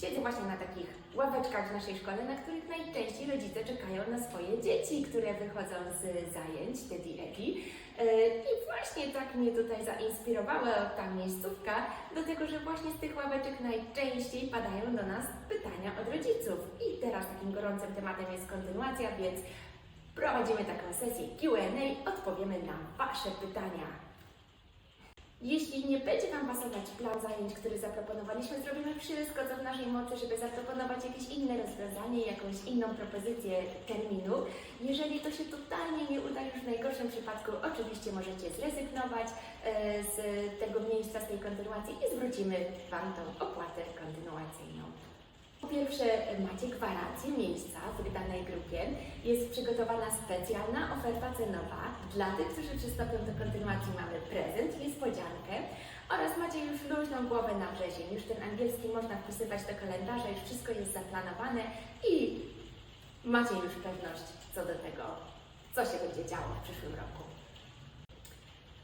Siedzę właśnie na takich ławeczkach w naszej szkole, na których najczęściej rodzice czekają na swoje dzieci, które wychodzą z zajęć Teddy Eki. E, I właśnie tak mnie tutaj zainspirowała ta miejscówka do tego, że właśnie z tych ławeczek najczęściej padają do nas pytania od rodziców. I teraz takim gorącym tematem jest kontynuacja, więc prowadzimy taką sesję Q&A, odpowiemy na Wasze pytania. Jeśli nie będzie Wam pasować plan zajęć, który zaproponowaliśmy, zrobimy wszystko, co w naszej mocy, żeby zaproponować jakieś inne rozwiązanie, jakąś inną propozycję terminu. Jeżeli to się totalnie nie uda, już w najgorszym przypadku, oczywiście możecie zrezygnować e, z tego miejsca, z tej kontynuacji i zwrócimy Wam tą opłatę kontynuacyjną. Po pierwsze, macie gwarancję miejsca w danej grupie. Jest przygotowana specjalna oferta cenowa. Dla tych, którzy przystąpią do kontynuacji, mamy prezent, niespodziankę oraz macie już luźną głowę na wrzesień. Już ten angielski można wpisywać do kalendarza, już wszystko jest zaplanowane i macie już pewność co do tego, co się będzie działo w przyszłym roku.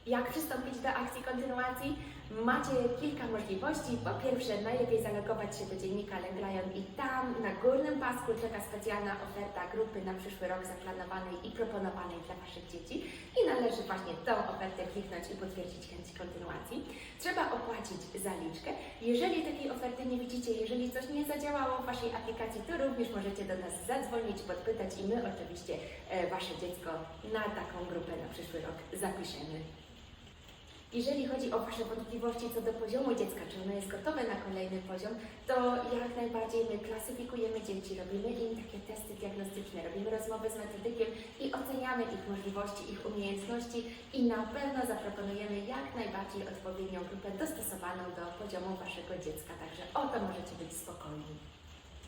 Jak przystąpić do akcji kontynuacji? Macie kilka możliwości. Po pierwsze, najlepiej zalogować się do dziennika Legrajon i tam na górnym pasku czeka specjalna oferta grupy na przyszły rok zaplanowanej i proponowanej dla Waszych dzieci i należy właśnie tą ofertę kliknąć i potwierdzić chęć kontynuacji. Trzeba opłacić zaliczkę. Jeżeli takiej oferty nie widzicie, jeżeli coś nie zadziałało w Waszej aplikacji, to również możecie do nas zadzwonić, podpytać i my oczywiście e, Wasze dziecko na taką grupę na przyszły rok zapiszemy. Jeżeli chodzi o Wasze wątpliwości co do poziomu dziecka, czy ono jest gotowe na kolejny poziom, to jak najbardziej my klasyfikujemy dzieci, robimy im takie testy diagnostyczne, robimy rozmowy z metodykiem i oceniamy ich możliwości, ich umiejętności i na pewno zaproponujemy jak najbardziej odpowiednią grupę dostosowaną do poziomu Waszego dziecka. Także o to możecie być spokojni.